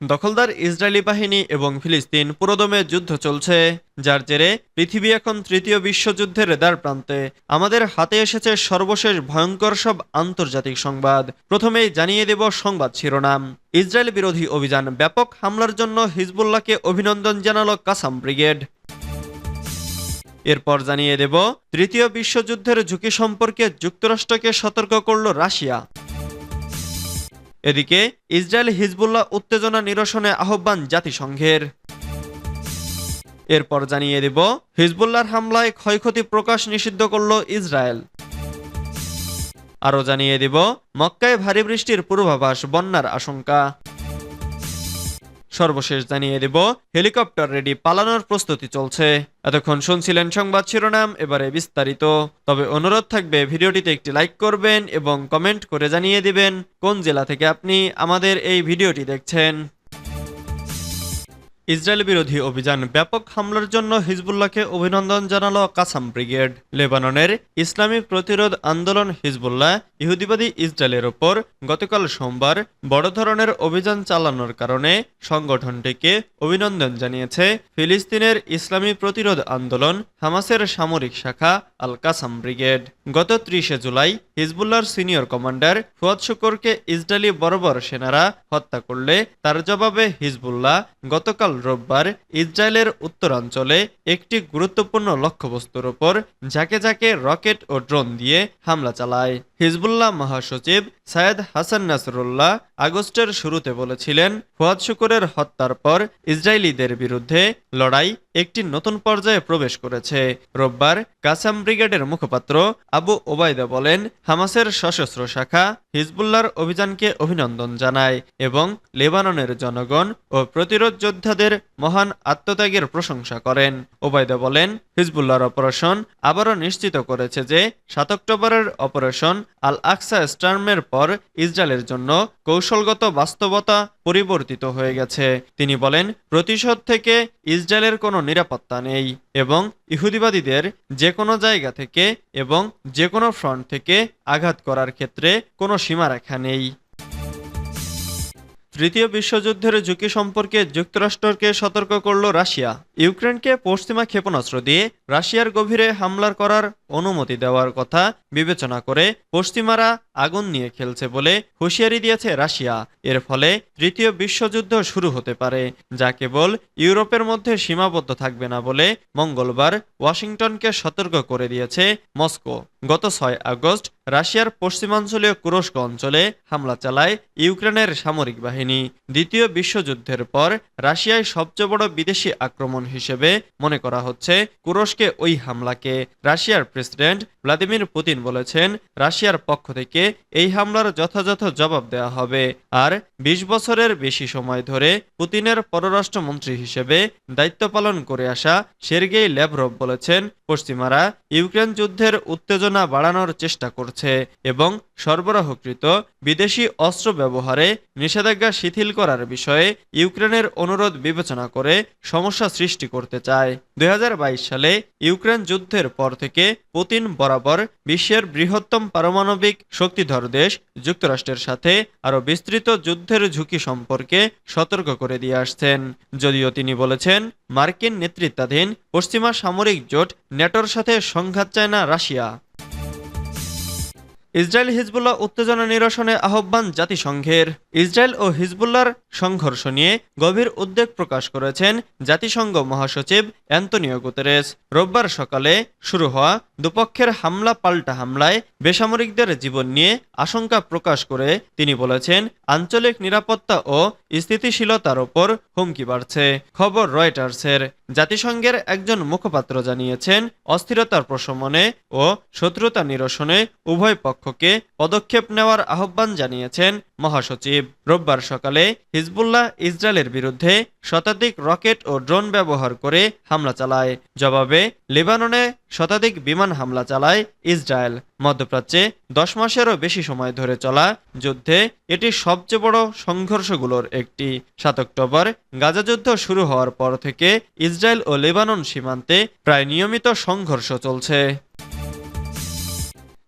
দখলদার ইসরায়েলি বাহিনী এবং ফিলিস্তিন পুরোদমে যুদ্ধ চলছে, যার জেরে পৃথিবী এখন তৃতীয় বিশ্বযুদ্ধের দ্বার প্রান্তে। আমাদের হাতে এসেছে সর্বশেষ ভয়ঙ্কর সব আন্তর্জাতিক সংবাদ। প্রথমেই জানিয়ে দেব সংবাদ শিরোনাম। ইসরায়েল বিরোধী অভিযান ব্যাপক হামলার জন্য হিজবুল্লাহকে অভিনন্দন জানালো কাসাম ব্রিগেড। এরপর জানিয়ে দেব, তৃতীয় বিশ্বযুদ্ধের ঝুঁকি সম্পর্কে যুক্তরাষ্ট্রকে সতর্ক করল রাশিয়া। এদিকে ইসরায়েল হিজবুল্লাহ উত্তেজনা নিরসনে আহ্বান জাতিসংঘের। এরপর জানিয়ে দেব, হিজবুল্লাহর হামলায় ক্ষয়ক্ষতি প্রকাশ নিষিদ্ধ করল ইসরায়েল। আরও জানিয়ে দেব, মক্কায় ভারী বৃষ্টির পূর্বাভাস, বন্যার আশঙ্কা। সর্বশেষ জানিয়ে দেব, হেলিকপ্টার রেডি পালানোর প্রস্তুতি চলছে। এতক্ষণ শুনছিলেন সংবাদ শিরোনাম, এবারে বিস্তারিত। তবে অনুরোধ থাকবে, ভিডিওটিতে একটি লাইক করবেন এবং কমেন্ট করে জানিয়ে দিবেন, কোন জেলা থেকে আপনি আমাদের এই ভিডিওটি দেখছেন। ইসরায়েল বিরোধী অভিযান ব্যাপক হামলার জন্য হিজবুল্লাহকে অভিনন্দন জানালো কাসাম ব্রিগেড। লেবাননের ইসলামী প্রতিরোধ আন্দোলন হিজবুল্লাহ ইহুদিবাদী ইসরায়েলের ওপর গতকাল সোমবার বড় ধরনের অভিযান চালানোর কারণে সংগঠনটিকে অভিনন্দন জানিয়েছে ফিলিস্তিনের ইসলামী প্রতিরোধ আন্দোলন হামাসের সামরিক শাখা আল কাসাম ব্রিগেড। গত ত্রিশে জুলাই হিজবুল্লাহর সিনিয়র কমান্ডার ফুয়াদ শুকরকে ইসরায়েলি বর্বর সেনারা হত্যা করলে তার জবাবে হিজবুল্লাহ গতকাল রোববার ইসরায়েলের উত্তরাঞ্চলে একটি গুরুত্বপূর্ণ লক্ষ্যবস্তুর ওপর ঝাঁকে ঝাঁকে রকেট ও ড্রোন দিয়ে হামলা চালায়। হিজবুল্লাহ মহাসচিব সায়েদ হাসান নাসরুল্লাহ আগস্টের শুরুতে বলেছিলেন, ফুয়াদ শুকুরের হত্যার পর ইসরায়েলিদের বিরুদ্ধে লড়াই একটি নতুন পর্যায়ে প্রবেশ করেছে। রোববার কাসাম ব্রিগেডের মুখপাত্র আবু ওবায়দা বলেন, হামাসের সশস্ত্র শাখা হিজবুল্লাহর অভিযানকে অভিনন্দন জানায় এবং লেবাননের জনগণ ও প্রতিরোধ যোদ্ধাদের মহান আত্মত্যাগের প্রশংসা করেন। ওবায়দা বলেন, হিজবুল্লাহর অপারেশন আবারও নিশ্চিত করেছে যে সাত অক্টোবরের অপারেশন আল আকসা স্টার্মের পর ইসরায়েলের জন্য কৌশলগত বাস্তবতা পরিবর্তিত হয়ে গেছে। তিনি বলেন, প্রতিশোধ থেকে ইসরায়েলের কোনো নিরাপত্তা নেই এবং ইহুদিবাদীদের যে কোনো জায়গা থেকে এবং যে কোনো ফ্রন্ট থেকে আঘাত করার ক্ষেত্রে কোনো সীমারেখা নেই। তৃতীয় বিশ্বযুদ্ধের ঝুঁকি সম্পর্কে যুক্তরাষ্ট্রকে সতর্ক করল রাশিয়া। ইউক্রেনকে পশ্চিমা ক্ষেপণাস্ত্র দিয়ে রাশিয়ার গভীরে হামলার করার অনুমতি দেওয়ার কথা বিবেচনা করে পশ্চিমারা আগুন নিয়ে খেলছে বলে হুঁশিয়ারি দিয়েছে রাশিয়া। এর ফলে তৃতীয় বিশ্বযুদ্ধ শুরু হতে পারে, যা কেবল ইউরোপের মধ্যে সীমাবদ্ধ থাকবে না বলে মঙ্গলবার ওয়াশিংটনকে সতর্ক করে দিয়েছে মস্কো। গত ছয় আগস্ট রাশিয়ার পশ্চিমাঞ্চলীয় কুরস্ক অঞ্চলে হামলা চালায় ইউক্রেনের সামরিক বাহিনী। দ্বিতীয় বিশ্বযুদ্ধের পর রাশিয়ায় সবচেয়ে বড় বিদেশি আক্রমণ হিসেবে মনে করা হচ্ছে কুরস্কে ওই হামলাকে। রাশিয়ার প্রেসিডেন্ট ভ্লাদিমির পুতিন বলেছেন, রাশিয়ার পক্ষ থেকে এই হামলার যথাযথ জবাব দেওয়া হবে। আর ২০ বছরের বেশি সময় ধরে পুতিনের পররাষ্ট্রমন্ত্রী হিসেবে দায়িত্ব পালন করে আসা সের্গেই ল্যাভরভ বলেছেন, পশ্চিমারা ইউক্রেন যুদ্ধের উত্তেজনা বাড়ানোর চেষ্টা করছে এবং সরবরাহকৃত বিদেশি অস্ত্র ব্যবহারে নিষেধাজ্ঞা শিথিল করার বিষয়ে ইউক্রেনের অনুরোধ বিবেচনা করে সমস্যা সৃষ্টি করতে চায়। দুই হাজার বাইশ সালে ইউক্রেন যুদ্ধের পর থেকে পুতিন বরাবর বিশ্বের বৃহত্তম পারমাণবিক শক্তিধর দেশ যুক্তরাষ্ট্রের সাথে আরও বিস্তৃত যুদ্ধের ঝুঁকি সম্পর্কে সতর্ক করে দিয়ে আসছেন। যদিও তিনি বলেছেন, মার্কিন নেতৃত্বাধীন পশ্চিমা সামরিক জোট ন্যাটোর সাথে সংঘাত চায় না রাশিয়া। ইসরায়েল হিজবুল্লাহ উত্তেজনা নিরসনে আহ্বান জাতিসংঘের। ইসরায়েল ও হিজবুল্লার সংঘর্ষ নিয়ে গভীর উদ্বেগ প্রকাশ করেছেন জাতিসংঘ মহাসচিব অ্যান্তনিও গুতেরেস। রোববার সকালে শুরু হওয়া দুপক্ষের হামলা পাল্টা হামলায় বেসামরিকদের জীবন নিয়ে আশঙ্কা প্রকাশ করে, তিনি বলেছেন, আঞ্চলিক নিরাপত্তা ও স্থিতিশীলতার ওপর হুমকি বাড়ছে, খবর রয়টার্সের। জাতিসংঘের একজন মুখপাত্র জানিয়েছেন, অস্থিরতার প্রশমনে ও শত্রুতা নিরসনে উভয় পক্ষকে পদক্ষেপ নেওয়ার আহ্বান জানিয়েছেন মহাসচিব। রোববার সকালে হিজবুল্লাহ ইসরায়েলের বিরুদ্ধে শতাধিক রকেট ও ড্রোন ব্যবহার করে হামলা চালায়। জবাবে, লেবাননে শতাধিক বিমান হামলা চালায় ইসরায়েল। মধ্যপ্রাচ্যে দশ মাসেরও বেশি সময় ধরে চলা যুদ্ধে এটি সবচেয়ে বড় সংঘর্ষগুলোর একটি। সাত অক্টোবর, গাজা যুদ্ধ শুরু হওয়ার পর থেকে ইসরায়েল ও লেবানন সীমান্তে প্রায় নিয়মিত সংঘর্ষ চলছে।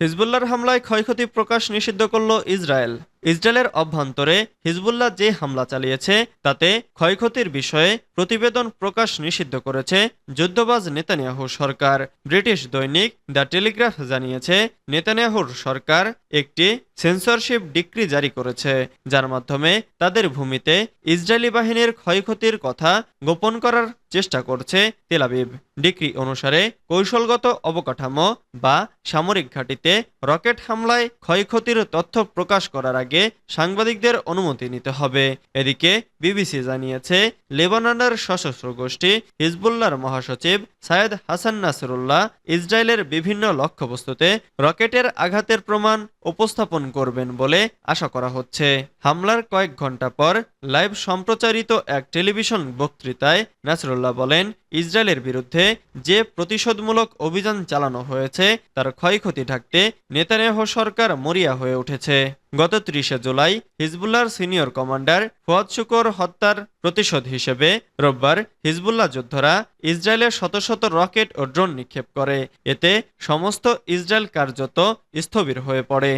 হিজবুল্লাহর হামলায় ক্ষয়ক্ষতি প্রকাশ নিষিদ্ধ করল ইসরায়েল। ইসরায়েলের অভ্যন্তরে হিজবুল্লাহ যে হামলা চালিয়েছে, তাতে ক্ষয়ক্ষতির বিষয়ে প্রতিবেদন প্রকাশ নিষিদ্ধ করেছে যুদ্ধবাজ নেতানিয়াহু সরকার। ব্রিটিশ দৈনিক দ্য টেলিগ্রাফ জানিয়েছে, নেতানিয়াহুর সরকার একটি সেন্সরশিপ ডিক্রি জারি করেছে, যার মাধ্যমে তাদের ভূমিতে ইসরায়েলি বাহিনীর ক্ষয়ক্ষতির কথা গোপন করার চেষ্টা করছে তেলাবিব ডিক্রি অনুসারে কৌশলগত অবকাঠামো বা সামরিক ঘাঁটিতে রকেট হামলায় ক্ষয়ক্ষতির তথ্য প্রকাশ করার আগে সাংবাদিকদের অনুমতি নিতে হবে। এদিকে বিবিসি জানিয়েছে, লেবাননের সশস্ত্র গোষ্ঠী হিজবুল্লাহর মহাসচিব সায়েদ হাসান নাসরুল্লাহ ইসরায়েলের বিভিন্ন লক্ষ্যবস্তুতে রকেটের আঘাতের প্রমাণ উপস্থাপন করবেন বলে আশা করা হচ্ছে। হামলার কয়েক ঘণ্টা পর লাইভ সম্প্রচারিত এক টেলিভিশন বক্তৃতায় নাসরুল্লাহ বলেন ইসরায়েলের বিরুদ্ধে যে প্রতিশোধমূলক অভিযান চালানো হয়েছে, তার ক্ষয়ক্ষতি ঢাকতে নেতানিয়াহু সরকার মরিয়া হয়ে উঠেছে। গত ত্রিশে জুলাই, হিজবুল্লাহর সিনিয়র কমান্ডার ফুয়াদ শুকর হত্যার প্রতিশোধ হিসেবে রোববার হিজবুল্লাহ যোদ্ধারা ইসরায়েলের শত শত রকেট ও ড্রোন নিক্ষেপ করে। এতে সমস্ত ইসরায়েল কার্যত স্থবির হয়ে পড়ে।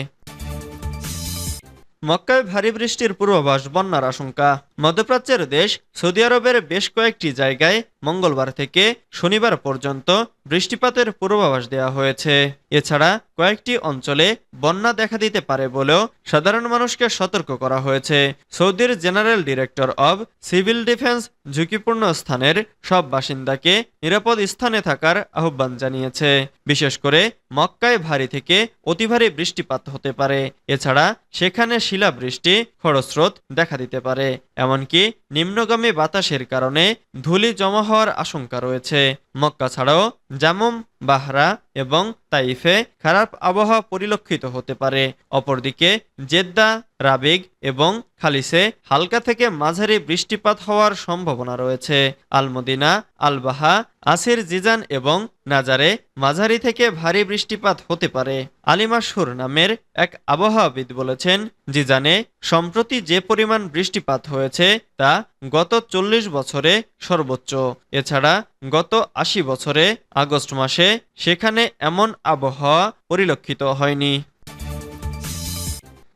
মক্কায় ভারী বৃষ্টির পূর্বাভাস, বন্যার আশঙ্কা। মধ্যপ্রাচ্যের দেশ সৌদি আরবের বেশ কয়েকটি জায়গায় মঙ্গলবার থেকে শনিবার পর্যন্ত বৃষ্টিপাতের পূর্বাভাস দেওয়া হয়েছে। এছাড়া কয়েকটি অঞ্চলে বন্যা দেখা দিতে পারে বলেও সাধারণ মানুষকে সতর্ক করা হয়েছে। সৌদির general director of civil defence ঝুঁকিপূর্ণ স্থানের সব বাসিন্দাকে নিরাপদ স্থানে থাকার আহ্বান জানিয়েছে। বিশেষ করে মক্কায় ভারী থেকে অতি ভারী বৃষ্টিপাত হতে পারে। এছাড়া সেখানে শিলাবৃষ্টি, খরস্রোত দেখা দিতে পারে। এমনকি নিম্নগামী বাতাসের কারণে ধুলি জমা হওয়ার আশঙ্কা রয়েছে। মক্কা ছাড়াও জামুম বাহরা এবং তাইফে খারাপ আবহাওয়া পরিলক্ষিত হতে পারে। অপরদিকে জেদ্দা, রাবিগ এবং খালিসে হালকা থেকে মাঝারি বৃষ্টিপাত হওয়ার সম্ভাবনা রয়েছে। আলমদিনা, আলবাহা, আসির জিজান এবং নাজারে মাঝারি থেকে ভারী বৃষ্টিপাত হতে পারে। আলিমাসুর নামের এক আবহাওয়াবিদ বলেছেন, জিজানে সম্প্রতি যে পরিমাণ বৃষ্টিপাত হয়েছে তা গত চল্লিশ বছরে সর্বোচ্চ। এছাড়া গত আশি বছরে আগস্ট মাসে সেখানে এমন আবহাওয়া পরিলক্ষিত হয়নি।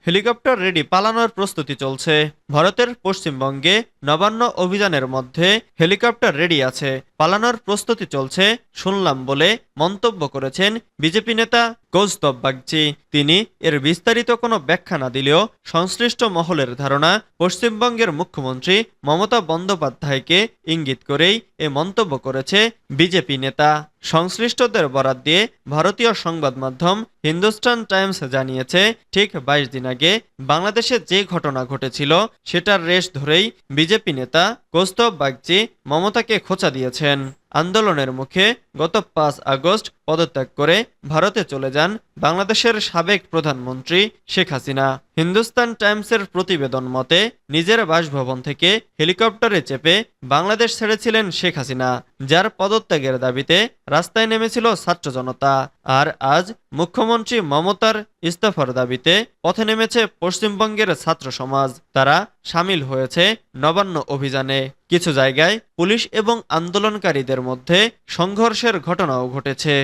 হেলিকপ্টার রেডি পালানোর প্রস্তুতি চলছে। ভারতের পশ্চিমবঙ্গে নবান্ন অভিযানের মধ্যে হেলিকপ্টার রেডি আছে। পালানোর প্রস্তুতি চলছে, শুনলাম বলে মন্তব্য করেছেন বিজেপি নেতা কৌস্তব বাগচি। তিনি এর বিস্তারিত কোনো ব্যাখ্যা না দিলেও সংশ্লিষ্ট মহলের ধারণা, পশ্চিমবঙ্গের মুখ্যমন্ত্রী মমতা বন্দ্যোপাধ্যায়কে ইঙ্গিত করেই এ মন্তব্য করেছে বিজেপি নেতা। সংশ্লিষ্টদের বরাত দিয়ে ভারতীয় সংবাদ মাধ্যম হিন্দুস্তান টাইমস জানিয়েছে, ঠিক বাইশ দিন আগে বাংলাদেশে যে ঘটনা ঘটেছিল, সেটার রেশ ধরেই বিজেপি নেতা কৌস্তব বাগচি মমতাকে খোঁচা দিয়েছেন। আন্দোলনের মুখে গত পাঁচ আগস্ট পদত্যাগ করে ভারতে চলে যান বাংলাদেশের সাবেক প্রধানমন্ত্রী শেখ হাসিনা। হিন্দুস্তান টাইমসের প্রতিবেদন মতে, নিজের বাসভবন থেকে হেলিকপ্টারে চেপে বাংলাদেশ ছেড়েছিলেন শেখ হাসিনা, যার পদত্যাগের দাবিতে রাস্তায় নেমেছিল ছাত্র জনতা। আর আজ মুখ্যমন্ত্রী মমতার ইস্তফার দাবিতে পথে নেমেছে পশ্চিমবঙ্গের ছাত্র সমাজ। তারা সামিল হয়েছে নবান্ন অভিযানে। কিছু জায়গায় পুলিশ এবং আন্দোলনকারীদের মধ্যে সংঘর্ষের ঘটনাও ঘটেছে।